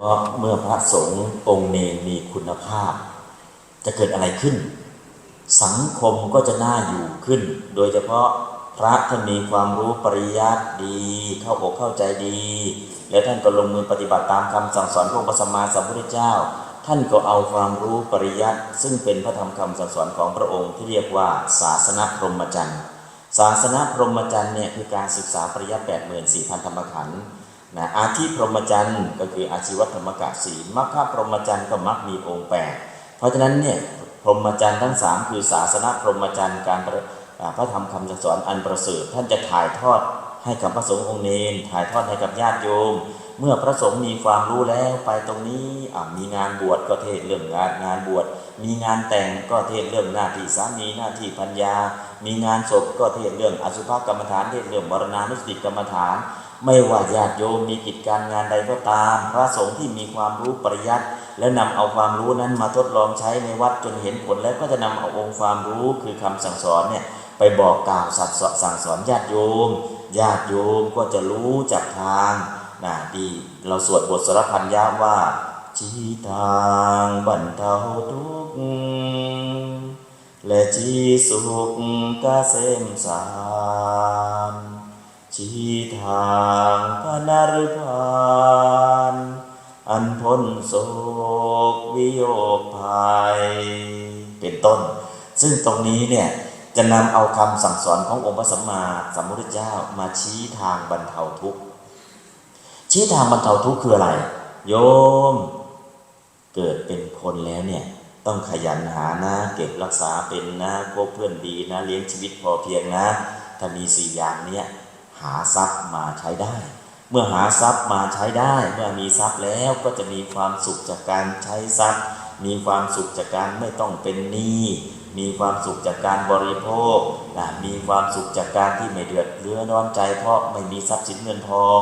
เพราะเมื่อพระสงฆ์องค์เนรมีคุณภาพ จะเกิดอะไรขึ้น สังคมก็จะน่าอยู่ขึ้น โดยเฉพาะพระท่านมีความรู้ปริยัติดี เข้าอกเข้าใจดี และท่านก็ลงมือปฏิบัติตามคำสั่งสอนของพระสัมมาสัมพุทธเจ้า ท่านก็เอาความรู้ปริยัติ ซึ่งเป็นพระธรรมคำสั่งสอนของพระองค์ที่เรียกว่าศาสนพรหมจรรย์ศาสนพรหมจรรย์เนี่ยคือการศึกษาปริยัติแปดหมื่นสี่พันธรรมขันธ์ นะอาทิพรหมจรรย์ก็คืออาชีวธรรมกะศีลมรรคพรหมจรรย์ก็มักมีองค์แปดเพราะฉะนั้นเนี่ยพรหมจรรย์ทั้งสามคือศาสนาพรหมจรรย์การพระธรรมคำสั่งสอนอันประเสริฐท่านจะถ่ายทอดให้กับพระสงฆ์องค์เนรถ่ายทอดให้กับญาติโยม เมื่อพระสงฆ์มีความรู้แล้วไปตรงนี้มีงานบวชก็เทศเรื่องงานงานบวชมีงานแต่งก็เทศเรื่องหน้าที่สามีหน้าที่พัญญา มีงานศพก็เทศเรื่องอสุภกรรมฐานเทศเรื่องมรณานุสติกรรมฐาน ไม่ว่าญาติโยมมีกิจการงานใดก็ตาม พระสงฆ์ที่มีความรู้ปริยัติแล้วนำเอาความรู้นั้นมาทดลองใช้ในวัดจนเห็นผลแล้วก็จะนำเอาองค์ความรู้คือคำสั่งสอนเนี่ยไปบอกกล่าวสัตว์สั่งสอนญาติโยม ญาติโยมก็จะรู้จากทางนะดีเราสวดบทสรพันยะว่าชี้ทางบรรเทาทุกข์และชี้สุขกเกษมสาร ชี้ทางพระนรพานอันพ้นโศกวิโยคภัยเป็นต้น ซึ่งตรงนี้เนี่ยจะนำเอาคำสั่งสอนขององค์พระสัมมาสัมพุทธเจ้ามาชี้ทางบรรเทาทุกข์ชี้ทางบรรเทาทุกข์คืออะไร โยม เกิดเป็นคนแล้วเนี่ยต้องขยันหานะเก็บรักษาเป็นนะคบเพื่อนดีนะ เลี้ยงชีวิตพอเพียงนะ ถ้ามีสี่อย่างเนี้ย หาทรัพย์มาใช้ได้ เมื่อหาทรัพย์มาใช้ได้ เมื่อมีทรัพย์แล้วก็จะมีความสุขจากการใช้ทรัพย์ มีความสุขจากการไม่ต้องเป็นหนี้มีความสุขจากการบริโภคนะมีความสุขจากการที่ไม่เดือดเรือร้อนใจ เพราะไม่มีทรัพย์สินเงินทอง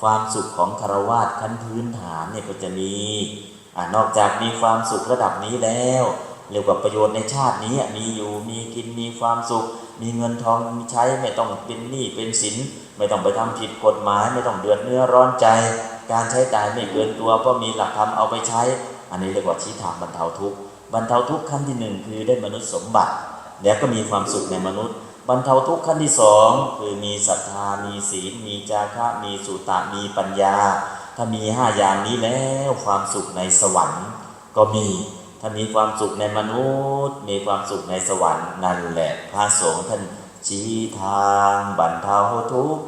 ความสุขของคารวาสขั้นพื้นฐานเนี่ยก็จะมีอนอกจากมีความสุขระดับนี้แล้วเรียกว่าประโยชน์ในชาตินี้มีอยู่มีกินมีความสุข มีเงินทองมีใช้ไม่ต้องเป็นหนี้เป็นสิน ไม่ต้องไปทำผิดกฎหมาย ไม่ต้องเดือดเนื้อร้อนใจ การใช้จ่ายไม่เกินตัว เพราะมีหลักธรรมเอาไปใช้ อันนี้เรียกว่าชี้ทางบรรเทาทุกข์บรรเทาทุกข์ขั้นที่หนึ่งคือได้มนุษย์สมบัติ แล้วก็มีความสุขในมนุษย์ บรรเทาทุกข์ขั้นที่สองคือมีศรัทธามีศีล มีจาคะมีสุตะมีปัญญา ถ้ามีห้าอย่างนี้แล้วความสุขในสวรรค์ก็มีถ้ามีความสุขในมนุษย์ มีความสุขในสวรรค์นั่นแหละพระสงฆ์ท่าน ชี้ทางบรรเทาทุกข์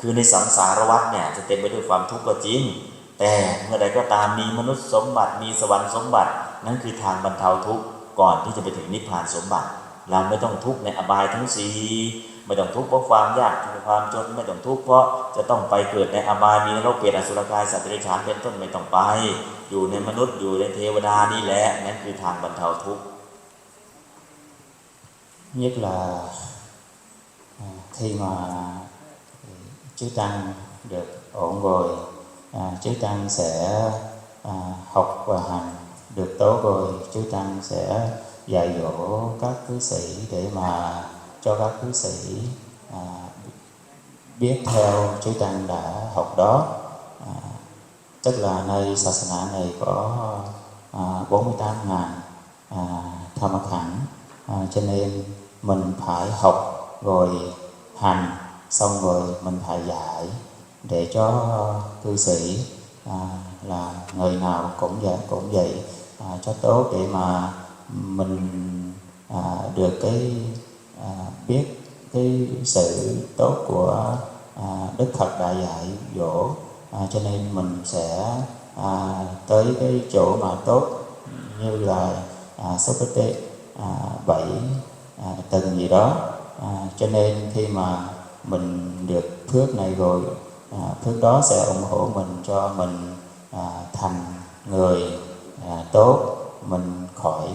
คือในสังสารวัฏเนี่ยจะเต็มไปด้วยความทุกข์ก็จริง แต่เมื่อใดก็ตามมีมนุษย์สมบัติมีสวรรค์สมบัติ นั่นคือทางบรรเทาทุกข์ก่อนที่จะไปถึงนิพพานสมบัติ เราไม่ต้องทุกข์ในอบายทั้งสี่ไม่ต้องทุกข์เพราะความยากความจนไม่ต้องทุกข์เพราะจะต้องไปเกิดในอบายมีนรกเปรตอสุรกายสัตว์เดรัจฉานเป็นต้นไม่ต้องไป อยู่ในมนุษย์อยู่ในเทวดานี่แหละนั่นคือทางบรรเทาทุกข์ nhất là ờ, khi mà ờ, chư tăng được ổn rồi à, chư tăng sẽ à, học và hành được tốt rồi chư tăng sẽ dạy dỗ các cư sĩ để mà cho các cư sĩ à, biết theo chư tăng đã học đó. À, tức là nơi Sasana này có à, 48 ngàn à, tham khẳng à, cho nên mình phải học rồi hành xong rồi mình phải dạy để cho cư sĩ à, là người nào cũng vậy cũng vậy à, cho tốt để mà mình à, được cái à, biết cái sự tốt của à, Đức Phật đã dạy dỗ à, cho nên mình sẽ à, tới cái chỗ mà tốt như là à, Sokate à, bảy à, từng gì đó. À, cho nên khi mà mình được phước này rồi à, phước đó sẽ ủng hộ mình cho mình à, thành người à, tốt mình khỏi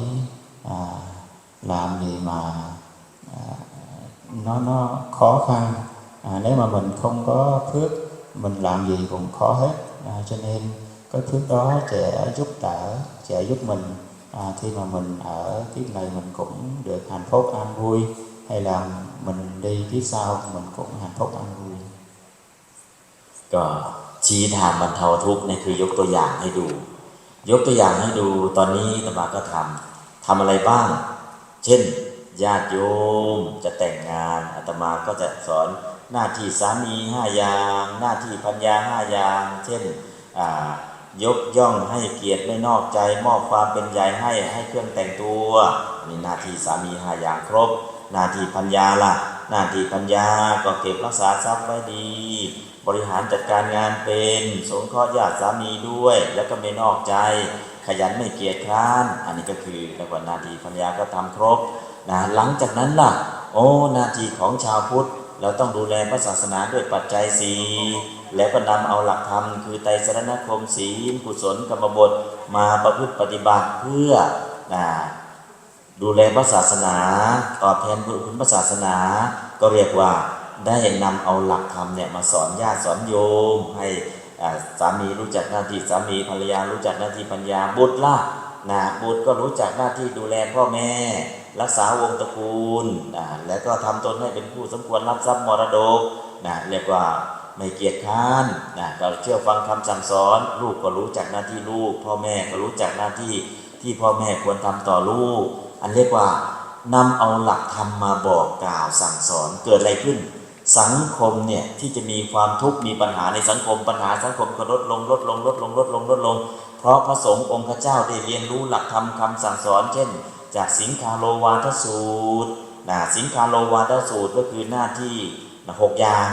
à, làm gì mà à, nó nó khó khăn. À, nếu mà mình không có phước mình làm gì cũng khó hết. À, cho nên cái phước đó sẽ giúp đỡ sẽ giúp mình à, khi mà mình ở kiếp này mình cũng được hạnh phúc an vui hay là mình đi kiếp sau mình cũng hạnh phúc an vui ก็ชี้ทางบรรเทาทุกข์เนี่ยคือยกตัวอย่างให้ดู ยกตัวอย่างให้ดูตอนนี้ตมาก็ทำทำอะไรบ้าง เช่นญาติโยมจะแต่งงานอาตมาก็จะสอนหน้าที่สามีห้าอย่าง หน้าที่พัญญาห้าอย่าง เช่นอ่า ยกย่องให้เกียรติไม่นอกใจ มอบความเป็นใหญ่ให้ให้เครื่องแต่งตัวนี่หน้าที่สามีหาอย่างครบ หน้าที่พัญญาล่ะ หน้าที่พัญญาก็เก็บรักษาทรัพย์ไว้ดี บริหารจัดการงานเป็นสงเคราะห์ญาติสามีด้วย แล้วก็ไม่นอกใจ ขยันไม่เกียจคร้าน อันนี้ก็คือแล้วก็หน้าที่พัญญาก็ทำครบนะหลังจากนั้นล่ะ โอ้หน้าที่ของชาวพุทธเราต้องดูแลพระศาสนาด้วยปัจจัยสี่ แล้วก็นำเอาหลักธรรมคือไตรสรณคมศีลกุศลกรรมบทมาประพฤติปฏิบัติเพื่อนะดูแลพระศาสนา ตอบแทนบุญคุณพระศาสนา ก็เรียกว่าได้นำเอาหลักธรรมเนี่ยมาสอนญาติสอนโยม ให้สามีรู้จักหน้าที่สามีภรรยารู้จักหน้าที่ปัญญาบุตรล่ะนะบุตรก็รู้จักหน้าที่ดูแลพ่อแม่ รักษาวงตระกูลนะแล้วก็ทำตนให้เป็นผู้สมควรรับทรัพย์มรดกนะเรียกว่า ไม่เกียจค้านนะก็เชื่อฟังคำสั่งสอน ลูกก็รู้จักหน้าที่ลูก พ่อแม่ก็รู้จักหน้าที่ที่พ่อแม่ควรทำต่อลูก อันเรียกว่านำเอาหลักธรรมมาบอกกล่าวสั่งสอนเกิดอะไรขึ้น สังคมเนี่ยที่จะมีความทุกข์มีปัญหาในสังคมปัญหาสังคมก็ลดลงลดลงลดลงลดลงลดลง เพราะพระสงฆ์องค์พระเจ้าได้เรียนรู้หลักธรรมคำสั่งสอน เช่น จากสิงคาโลวาทสูตรนะสิงคาโลวาทสูตรก็คือหน้าที่หกอย่าง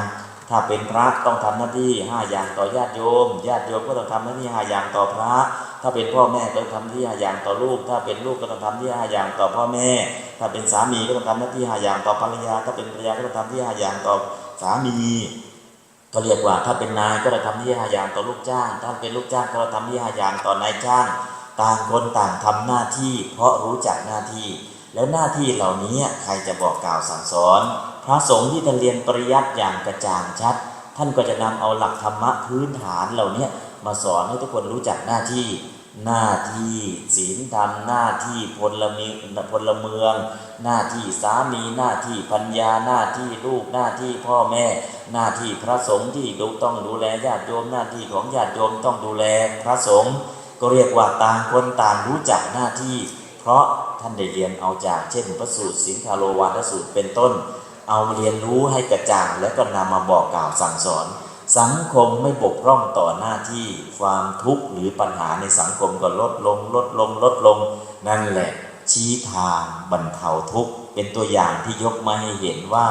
ถ้าเป็นพระต้องทำหน้าที่ห้าอย่างต่อญาติโยม ญาติโยมก็ต้องทำหน้าที่ห้าอย่างต่อพระ ถ้าเป็นพ่อแม่ก็ต้องทำหน้าที่ห้าอย่างต่อลูก ถ้าเป็นลูกก็ต้องทำหน้าที่ห้าอย่างต่อพ่อแม่ ถ้าเป็นสามีก็ต้องทำหน้าที่ห้าอย่างต่อภรรยา ถ้าเป็นภรรยาก็ต้องทำหน้าที่ห้าอย่างต่อสามีก็เรียกว่าถ้าเป็นนายก็จะทำที่ห้าอย่างต่อลูกจ้าง ถ้าเป็นลูกจ้างก็จะทำที่ห้าอย่างต่อนายจ้าง ต่างคนต่างทำหน้าที่ เพราะรู้จักหน้าที่ แล้วหน้าที่เหล่านี้ใครจะบอกกล่าวสั่งสอน พระสงฆ์ที่ท่านเรียนปริยัติอย่างกระจ่างชัด ท่านก็จะนำเอาหลักธรรมะพื้นฐานเหล่านี้มาสอนให้ทุกคนรู้จักหน้าที่หน้าที่ศีลธรรมหน้าที่พลเมืองพลเมือง หน้าที่สามีหน้าที่ปัญญาหน้าที่ลูกหน้าที่พ่อแม่ หน้าที่พระสงฆ์ที่ดูต้องดูแลญาติโยมหน้าที่ของญาติโยมต้องดูแลพระสงฆ์ก็เรียกว่าต่างคนต่างรู้จักหน้าที่ เพราะท่านได้เรียนเอาจากเช่นพระสูตรสิงคาโลวาทสูตรเป็นต้น เอาเรียนรู้ให้กระจ่างแล้วก็นำมาบอกกล่าวสั่งสอน สังคมไม่บกพร่องต่อหน้าที่ความทุกข์หรือปัญหาในสังคมก็ลดลง ลดลง ลดลง นั่นแหละ ชี้ทางบรรเทาทุกข์เป็นตัวอย่างที่ยกมาให้เห็นว่า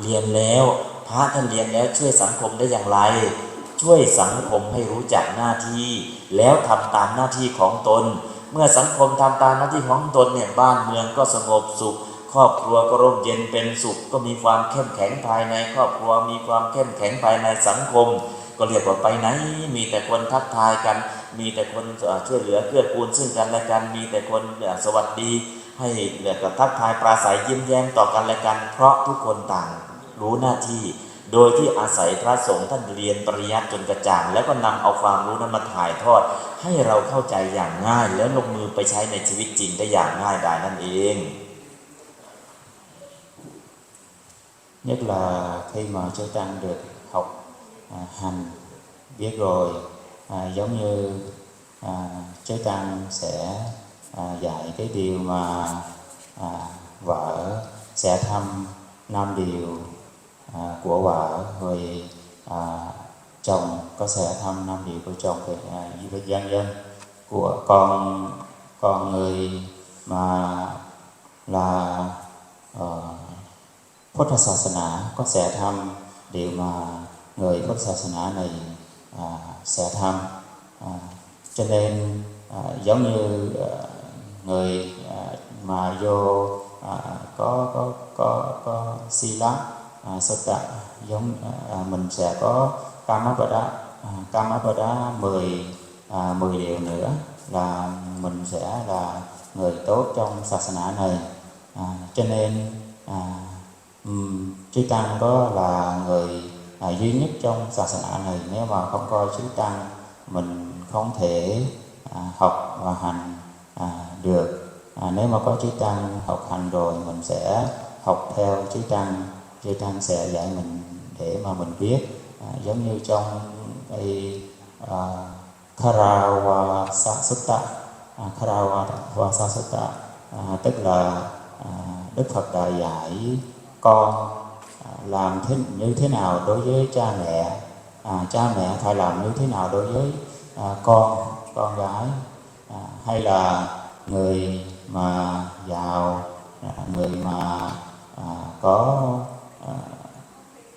เรียนแล้วพระท่านเรียนแล้วช่วยสังคมได้อย่างไร ช่วยสังคมให้รู้จักหน้าที่ แล้วทำตามหน้าที่ของตน เมื่อสังคมทำตามหน้าที่ของตนเนี่ยบ้านเมืองก็สงบสุข ครอบครัวก็ร่มเย็นเป็นสุข ก็มีความเข้มแข็งภายในครอบครัวมีความเข้มแข็งภายในสังคม ก็เรียกว่าไปไหน มีแต่คนทักทายกัน มีแต่คนช่วยเหลือเกื้อกูลซึ่งกันและกันมีแต่คนสวัสดี ให้เรียกกับทักทายปราศัยยิ้มแย้มต่อกันและกัน เพราะทุกคนต่างรู้หน้าที่ โดยที่อาศัยพระสงฆ์ท่านเรียนปริยัติจนกระจ่าง แล้วก็นำเอาความรู้นั้นมาถ่ายทอด ให้เราเข้าใจอย่างง่าย แล้วลงมือไปใช้ในชีวิตจริงได้อย่างง่ายดายนั่นเอง nhất là khi mà chư tăng được học à, hành biết rồi à, giống như à, chư tăng sẽ à, dạy cái điều mà à, vợ sẽ thăm năm điều à, của vợ. Rồi à, chồng có sẽ thăm năm điều của chồng về à, với dân dân của con con người mà là uh, พุทธศาสนาก็แสทำđiều mà ngườiพุทธศาสนาnày à, sẽ thăm à, cho nên à, giống như à, người à, mà vô à, có có có có si lắc à, sutta giống à, mình sẽ có kamapada à, kamapada 10 à, 10 điều nữa là mình sẽ là người tốt trong ศาสนา này à, cho nên à, Ừ, um, chư tăng đó là người à, duy nhất trong xà sana này. Nếu mà không coi chư tăng mình không thể à, học và hành à, được. À, nếu mà có chư tăng học hành rồi mình sẽ học theo chư tăng. Chư tăng sẽ dạy mình để mà mình biết. À, giống như trong cái à, Karawa Sasutta. À, Karawa Sasutta à, tức là à, Đức Phật đã dạy con à, làm thế, như thế nào đối với cha mẹ à, cha mẹ phải làm như thế nào đối với à, con con gái à, hay là người mà giàu à, người mà à, có à,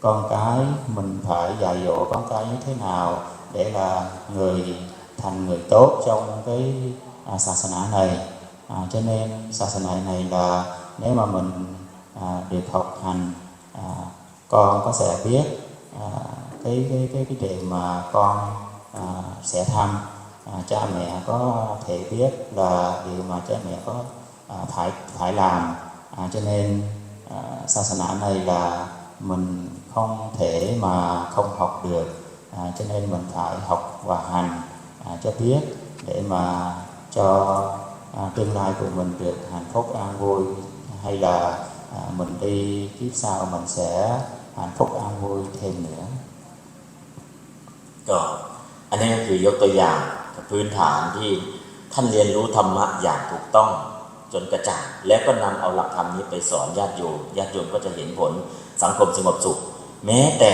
con cái mình phải dạy dỗ con cái như thế nào để là người thành người tốt trong cái à, sa này. À, cho nên sa sana này là nếu mà mình À, được học hành à, con có sẽ biết à, cái cái cái cái điều mà con à, sẽ thăm. À, cha mẹ có thể biết là điều mà cha mẹ có à, phải phải làm. À, cho nên à, sasana này là mình không thể mà không học được. À, cho nên mình phải học và hành à, cho biết để mà cho à, tương lai của mình được hạnh phúc an vui hay là à, mình đi kiếp sau mình sẽ hạnh phúc an vui thêm nữa ก็อันนี้ก็คือยกตัวอย่างพื้นฐานที่ท่านเรียนรู้ธรรมะอย่างถูกต้องจนกระจ่างแล้วก็นำเอาหลักธรรมนี้ไปสอนญาติโยมญาติโยมก็จะเห็นผลสังคมสงบสุข แม้แต่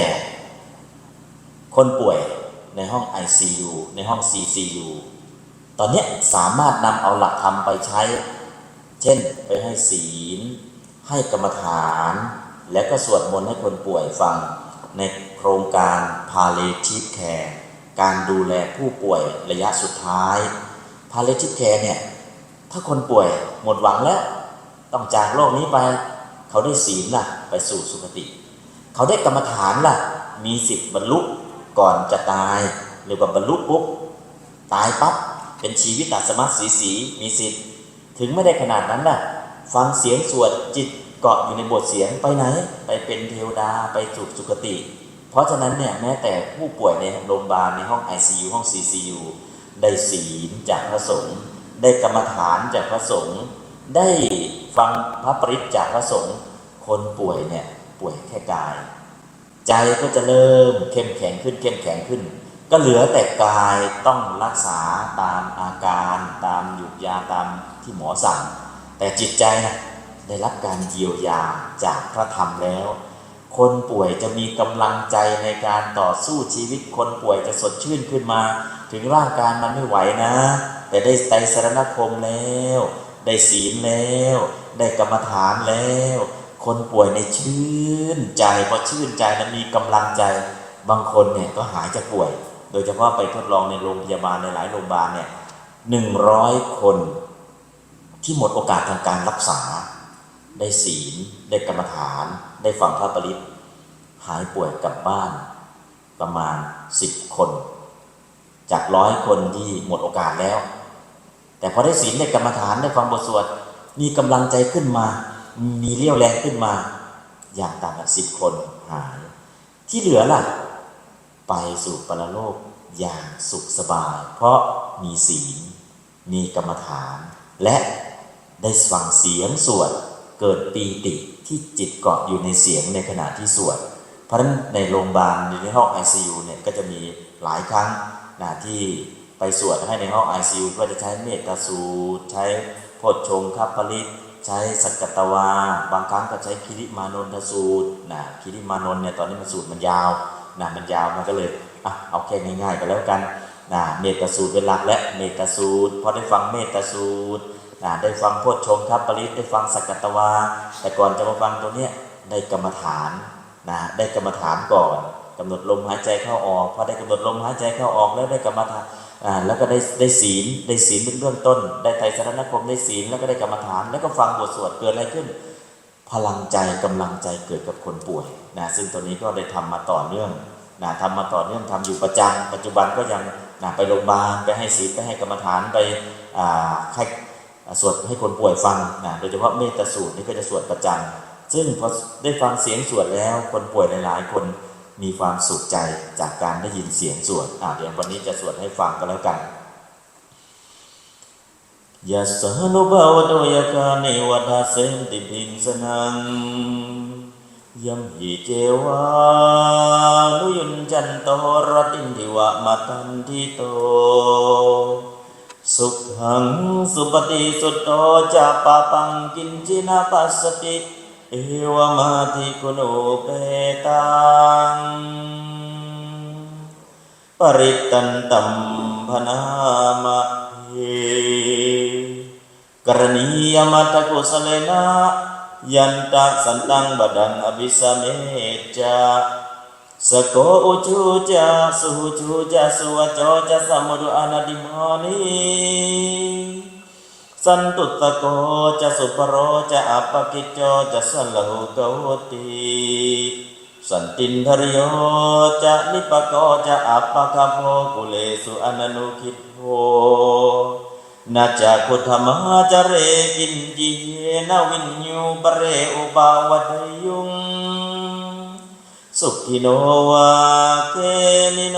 คนป่วยในห้อง ICU ในห้อง CCU ตอนนี้สามารถนำเอาหลักธรรมไปใช้ เช่นไปให้ศีล ให้กรรมฐาน แล้วก็สวดมนต์ให้คนป่วยฟัง ในโครงการ palliative care การดูแลผู้ป่วยระยะสุดท้าย palliative care เนี่ย ถ้าคนป่วยหมดหวังแล้ว ต้องจากโลกนี้ไป เขาได้ศีลล่ะ ไปสู่สุคติ เขาได้กรรมฐานล่ะ มีสิทธิ์บรรลุก่อนจะตายหรือว่าบรรลุปุ๊บตายปั๊บเป็นชีวิตตัดสมาสีสีมีสิทธิ์ ถึงไม่ได้ขนาดนั้นน่ะ ฟังเสียงสวดจิตเกาะอยู่ในบทเสียงไปไหน ไปเป็นเทวดาไปสู่สุคติ เพราะฉะนั้นเนี่ยแม้แต่ผู้ป่วยในโรงพยาบาลในห้อง ICU ห้อง CCU ได้ศีลจากพระสงฆ์ได้กรรมฐานจากพระสงฆ์ได้ฟังพระปริตจากพระสงฆ์คนป่วยเนี่ยป่วยแค่กาย ใจก็จะเริ่มเข้มแข็งขึ้นเข้มแข็งขึ้น ก็เหลือแต่กายต้องรักษาตามอาการ ตามหยุกยาตามที่หมอสั่ง แต่จิตใจนะได้รับการเยียวยาจากพระธรรมแล้ว คนป่วยจะมีกำลังใจในการต่อสู้ชีวิตคนป่วยจะสดชื่นขึ้นมา ถึงร่างกายมันไม่ไหวนะ แต่ได้ไตรสรณคมแล้ว ได้ศีลแล้ว ได้กรรมฐานแล้ว คนป่วยในชื่นใจพอชื่นใจแล้วมีกำลังใจ บางคนเนี่ยก็หายจากป่วย โดยเฉพาะไปทดลองในโรงพยาบาลในหลายโรงพยาบาลเนี่ยหนึ่งร้อยคน ที่หมดโอกาสทางการรักษา ได้ศีล ได้กรรมฐาน ได้ฟังพระปริตหายป่วยกลับบ้านประมาณสิบคน จากร้อยคนที่หมดโอกาสแล้ว แต่พอได้ศีลได้กรรมฐานได้ฟังบทสวดมีกำลังใจขึ้นมา มีเรี่ยวแรงขึ้นมา อย่างต่ำสิบคนหาย ที่เหลือล่ะ ไปสู่ปรโลกอย่างสุขสบาย เพราะมีศีล มีกรรมฐานและ ได้ฟังเสียงสวด เกิดปีติที่จิตเกาะอยู่ในเสียงในขณะที่สวด เพราะฉะนั้นในโรงพยาบาลในห้อง ICU เนี่ยก็จะมีหลายครั้งนะที่ไปสวดให้ในห้อง ICU ก็จะใช้เมตตาสูตร ใช้โพชฌงคัปปริตใช้สักกตวา บางครั้งก็ใช้คิริมานนทสูตรนะคิริมานนเนี่ยตอนนี้มันสูตรมันยาวนะมันยาวมันก็เลยอะเอาแค่ง่ายๆก็แล้วกันนะเมตตาสูตรเป็นหลักและเมตตาสูตรพอได้ฟังเมตตาสูตร นะได้ฟังโพชฌงคัปปริตได้ฟังสักกตวา แต่ก่อนจะมาฟังตัวเนี้ยได้กรรมฐานนะได้กรรมฐานก่อนกำหนดลมหายใจเข้าออกพอได้กำหนดลมหายใจเข้าออกแล้วได้กรรมฐานอ่าแล้วก็ได้ได้ศีลได้ศีลเป็นเบื้องต้น ได้ไตรสรณคมได้ศีลแล้วก็ได้กรรมฐาน แล้วก็ฟังบทสวดเกิดอะไรขึ้น พลังใจกำลังใจเกิดกับคนป่วยนะซึ่งตัวนี้ก็ได้ทำมาต่อเนื่องนะทำมาต่อเนื่องทำอยู่ประจำปัจจุบันก็ยังนะไปโรงพยาบาลไปให้ศีลไปให้กรรมฐานไปอ่าให้ สวดให้คนป่วยฟังนะโดยเฉพาะเมตสูตรนี่ก็จะสวดประจำซึ่งพอได้ฟังเสียงสวดแล้ว คนป่วยหลาย ๆ คนมีความสุขใจจากการได้ยินเสียงสวดอ่าเดี๋ยววันนี้จะสวดให้ฟังกันแล้วกันยัสสานุภาวโตยกาเนวัฏเสนติพิงสนังยมหิเจวานุยุนจันโตรตินทิวะมาตันทิโต สุขังสุปฏิสุตโตจะปะปังกินจินาปัสสติเอวมาทิคุโนเปตังปริตตันตัมพนามะเยกรณียมัตกุสเลนะยันตะสันตังบดังอภิสเมจจา สโกอุจูจาสุหุจูจาสุวจจาสมุดุอนาดิมานีสันตุตโกจะสุปโรจะอัปปกิจโจจะสันลหุกวติสันตินทริโยจะนิปโกจะอัปปะคโพกุเลสุอนันุคิโพนาจักพุทธมหาจเรกินจีเยนวินยูปเรอุปาวทยุง สุขิโนวาเกมิโน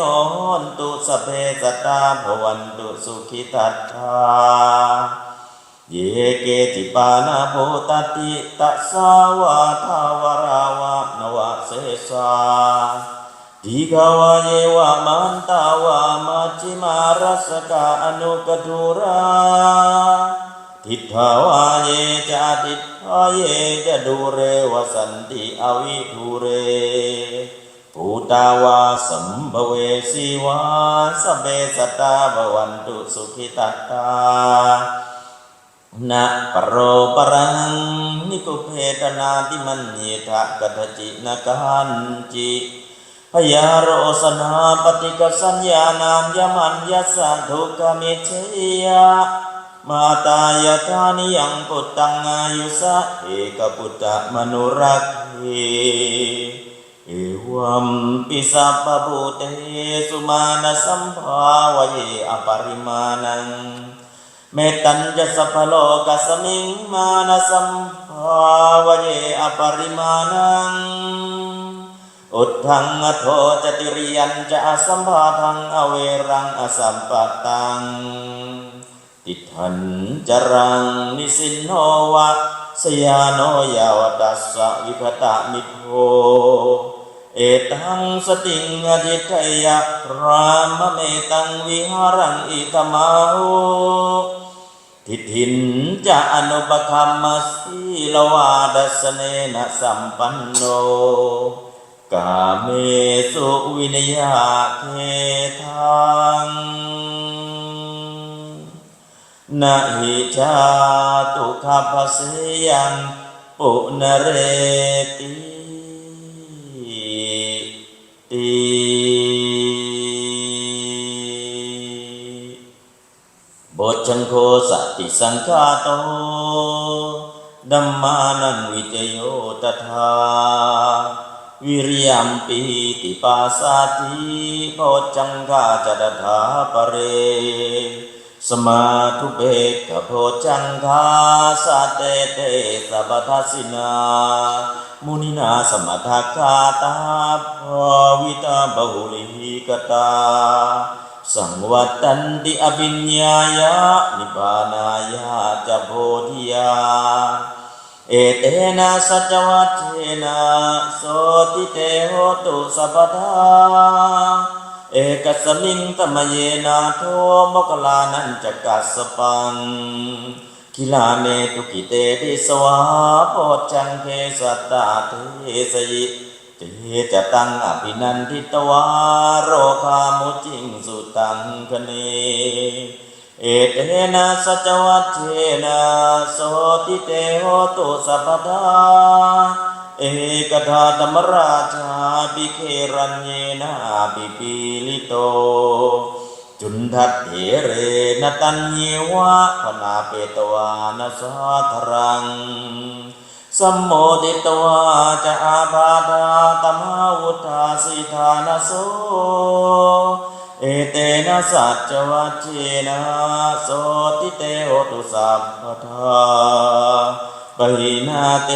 นตุสเพสตตาภวันตุสุขิตัตถาเยเกจิปานาโพตติตัสสาวาทาวราวะนวะเสสาดีกาวาเยวะมันตาวามัจจิมารัสกาอนุกทุรา ทิฏฐาวาเยจะทิฏฐาเยจะดูเรวสันติอวิทุเรปูตาวาสัมภเวสีวาสเบสตาภวันตุสุขิตตตานะปรโรปรังนิคุเพตนาติมันเยทะกัตจินกันจิพยาโรสนาปฏิกสัญญานามยมันยัสสะทุกขมิเชยะ มาตายาธานิยังปุตตังอายุสะเอกปุตตะมนุรักเขเอวัมปิสัพพะภูเตสุมาณสัมภาวะเยอปริมาณังเมตัญจะสัพพโลกัสมิงมานะสัมภาวะเยอปริมาณังอุทังอโทจติริยันจะอสัมภาทังอเวรังอสัมปะตัง ติทันจรังนิสินโนวะสยานโนยาวตัสสะวิคตะมิโภเอตังสติงอธิทยะรามเมตังวิหารังอิตมาโหทิฏฐินจะอนุปคัมมัสสีลวาดัสเนนะสัมปันโนกาเมสุวินยาเททัง นะหิชาตุขภเสยังปุนเรติติบทชังโคสติสังฆาโตดัมมานังวิจโยตถาวิริยมปีติปาสาติโพจังกาจดถาปเร สมาธุเบกขโพจังคาสาเตเตสัพทัสสินา มุนินาสมัทคาตาภวิตา बहु ลิกตา สังวัตตันติอภิญญายะนิพพานายะจะโพธิยา เอเตนะสัจวัตเทนะโสติเตโหตุสัพพทา เอกสมิงตมเยนาโทมกลานันจกัสปังคิลาเมตุกิเตติสวาโพจังเคสัตตาเทสยิเตจะตังอภินันทิตวาโรคามุจิงสุตังคเนเอเตนะสัจวัตเทนะโสติเตโหตุสัพพทา เอกธาธรรมราชาปิเครัญเยนาปิปีลิโต จุนทัตเถเรนตัญเยวะพนาเปตวานสาธรังสัมโมติตวาจะอาบาดาตมหาวุธาสิธานโส เอเตนะสัจวัชเชนะโสติเตโหตุสัพพทา ปหินาเต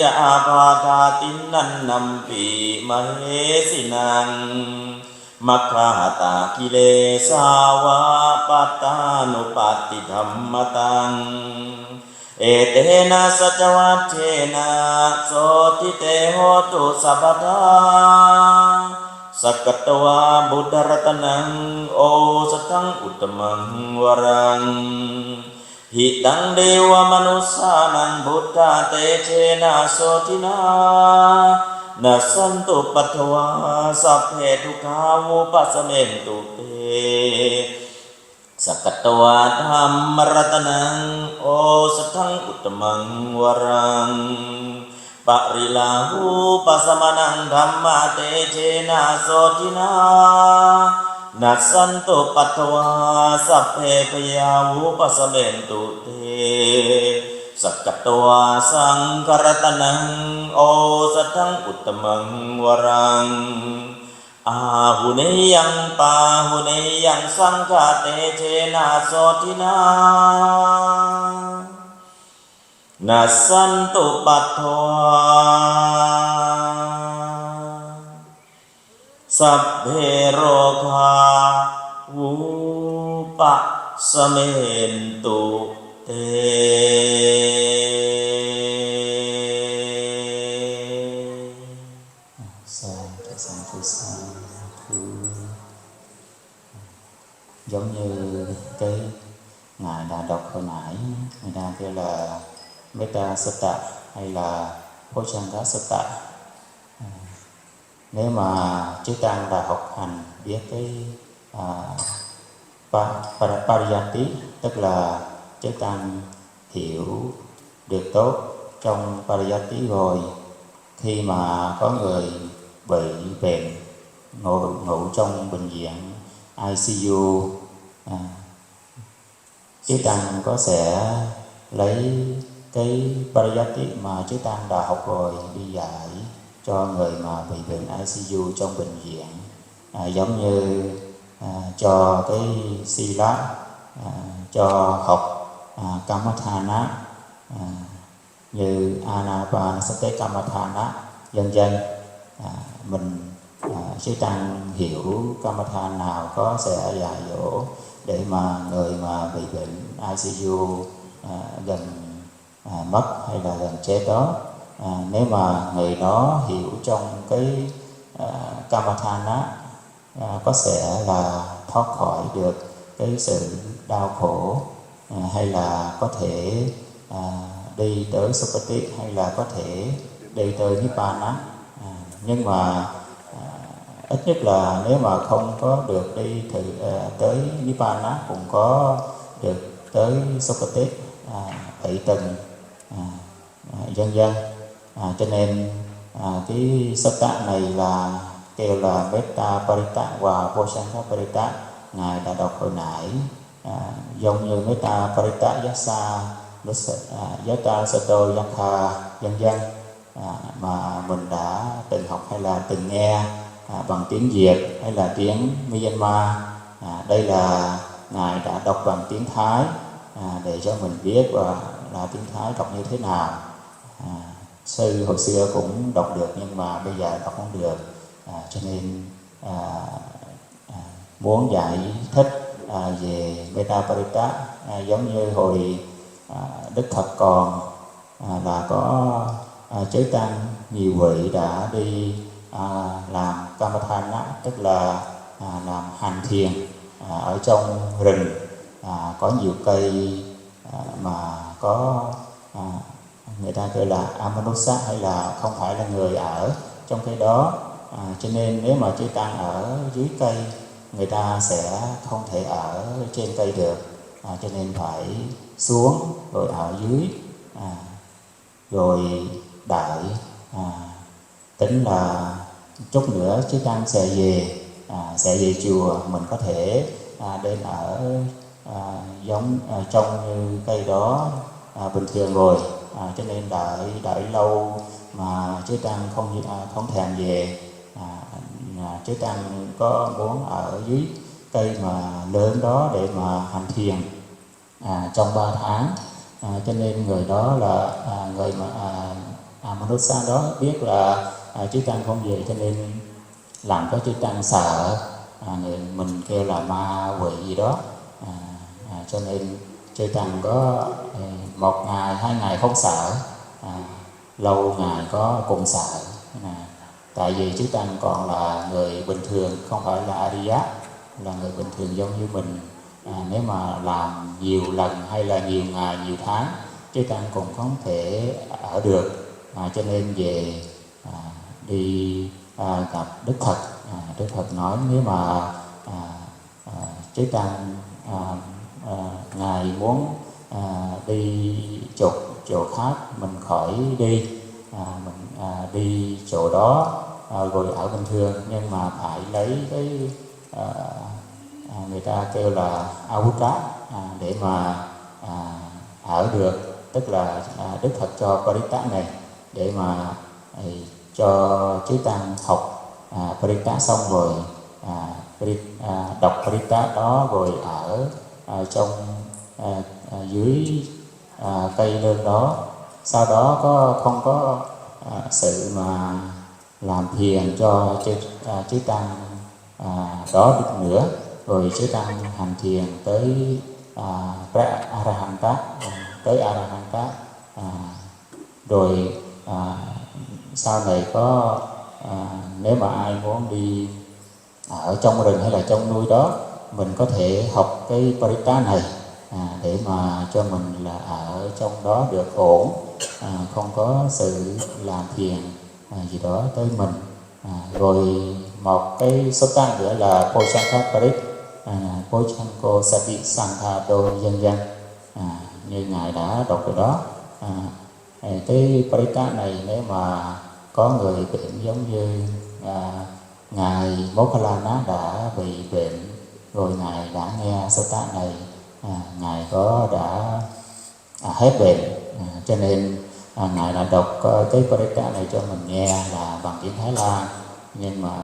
จะอาภาธาตินันนัมปีมเหสินังมัคคาตากิเลสาวาปัตตานุปัตติธรรมตังเอเตนะสัจวัตเทนะโสติเตโหตุสัพพทาสกตวาบุตรตนังโอสังอุตตมังวรัง หิตังเดวมนุสานังบุตตาเตเชนะโสตินานัสสันตุปัทวาสัพเพทุกาวุปัสเมนตุเตสกัตตวาธรรมรัตนังโอสทังอุตมังวรังปริลาหูปัสมานังธรรมาเตเจนะโสทินา นัสสันตุปัตถวาสัพเพปยาหูปัสเมนตุเตสกัตตวาสังกรตนังโอสทังอุตมังวรังอาหุเนยังปาหุเนยังสังฆาเตเชนะโสทินานัสสันตุปัตถวา สัพเพโรคาวุปะสเมนตุเต sa cái sang thứ sa thứ giống như cái ngài đã đọc hồi nãy người ta kêu là metta sutta hay là Phocanga sutta À, nếu mà chúng ta đã học hành biết cái à, pariyati tức là chúng ta hiểu được tốt trong pariyati rồi khi mà có người bị bệnh ngủ, ngủ trong bệnh viện ICU à, Chứ Tăng có sẽ lấy cái Pariyati mà Chứ Tăng đã học rồi đi dạy cho người mà bị bệnh ICU trong bệnh viện. À, giống như à, cho cái Sila à, cho học à, Kamathana à, như Anapanasati Kamathana dân dân à, mình à, sư tăng hiểu kamathana nào có sẽ dạy dỗ để mà người mà bị bệnh ICU à, gần à, mất hay là gần chết đó à, nếu mà người đó hiểu trong cái à, Kamathana à, có sẽ là thoát khỏi được cái sự đau khổ à, hay là có thể à, đi tới Sukati hay là có thể đi tới Nibbana. À, nhưng mà à, ít nhất là nếu mà không có được đi thử à, tới Nibbana cũng có được tới Sukati à, bảy tầng à, à, dân dân à, cho nên à, cái tạng này là kêu là Metta Parita và Vosankha Parita ngài đã đọc hồi nãy à, giống như Metta Parita Yasa à, Yata Sato Yakha dân dân. À, mà mình đã từng học hay là từng nghe à, bằng tiếng Việt hay là tiếng Myanmar. À, đây là ngài đã đọc bằng tiếng Thái à, để cho mình biết và là tiếng Thái đọc như thế nào. À, sư hồi xưa cũng đọc được nhưng mà bây giờ đọc không được. À, cho nên à, à, muốn giải thích à, về Metta Parita à, giống như hồi à, Đức Phật còn à, là có à, chế tăng nhiều vị đã đi à, làm Kamathana tức là à, làm hành thiền à, ở trong rừng. À, có nhiều cây à, mà có à, người ta gọi là Amanusa hay là không phải là người ở trong cái đó. À, cho nên nếu mà chư tăng ở dưới cây người ta sẽ không thể ở trên cây được. À, cho nên phải xuống rồi ở dưới. À, rồi đợi à, tính là chút nữa chư tăng sẽ về à, sẽ về chùa. Mình có thể à, đến ở à, giống à, trong như cây đó à, bình thường rồi à, cho nên đợi đợi lâu mà chư tăng không à, không thèm về. À, à, chư tăng có muốn ở dưới cây mà lớn đó để mà hành thiền à, trong 3 tháng. À, cho nên người đó là à, người mà à, à, Manusa đó biết là à, chư tăng không về cho nên làm cho chư tăng sợ. À, người mình kêu là ma quỷ gì đó. À, à, cho nên chư tăng có một ngày hai ngày không sợ. À, lâu ngày có cùng sợ. À, tại vì chúng tăng còn là người bình thường không phải là Ariya là người bình thường giống như mình. À, nếu mà làm nhiều lần hay là nhiều ngày nhiều tháng chúng tăng cũng không thể ở được. À, cho nên về à, đi à, gặp Đức Phật. À, Đức Phật nói nếu mà à, à, chư tăng à, à, ngài muốn à, đi chỗ chỗ khác mình khỏi đi. À, mình à, đi chỗ đó à, rồi ở bình thường. Nhưng mà phải lấy cái à, à, người ta kêu là avutta à, để mà à, ở được. Tức là à, đức phật cho parita này để mà à, cho chư tăng học à, parita xong rồi à, à, đọc parita đó rồi ở à, trong à, à, dưới à, cây nương đó. Sau đó có không có à, sự mà làm thiền cho chư, à, chư tăng à, đó được nữa. Rồi chư tăng hành thiền tới à, Pra- arahanta à, tới arahanta à, rồi à, sau này có à, nếu mà ai muốn đi ở trong rừng hay là trong núi đó mình có thể học cái parita này à, để mà cho mình là ở trong đó được ổn à, không có sự làm phiền à, gì đó tới mình. À, rồi một cái số tăng nữa là Pochankha Parit à, Pochanko Sati Sankhato dân dân à, như ngài đã đọc rồi đó. À, cái parita này nếu mà có người bệnh giống như à, ngài Mokhalana đã bị bệnh rồi ngài đã nghe số tác này à, ngài có đã à, hết bệnh. À, cho nên à, ngài đã đọc à, cái parita này cho mình nghe là bằng tiếng Thái Lan. Nhưng mà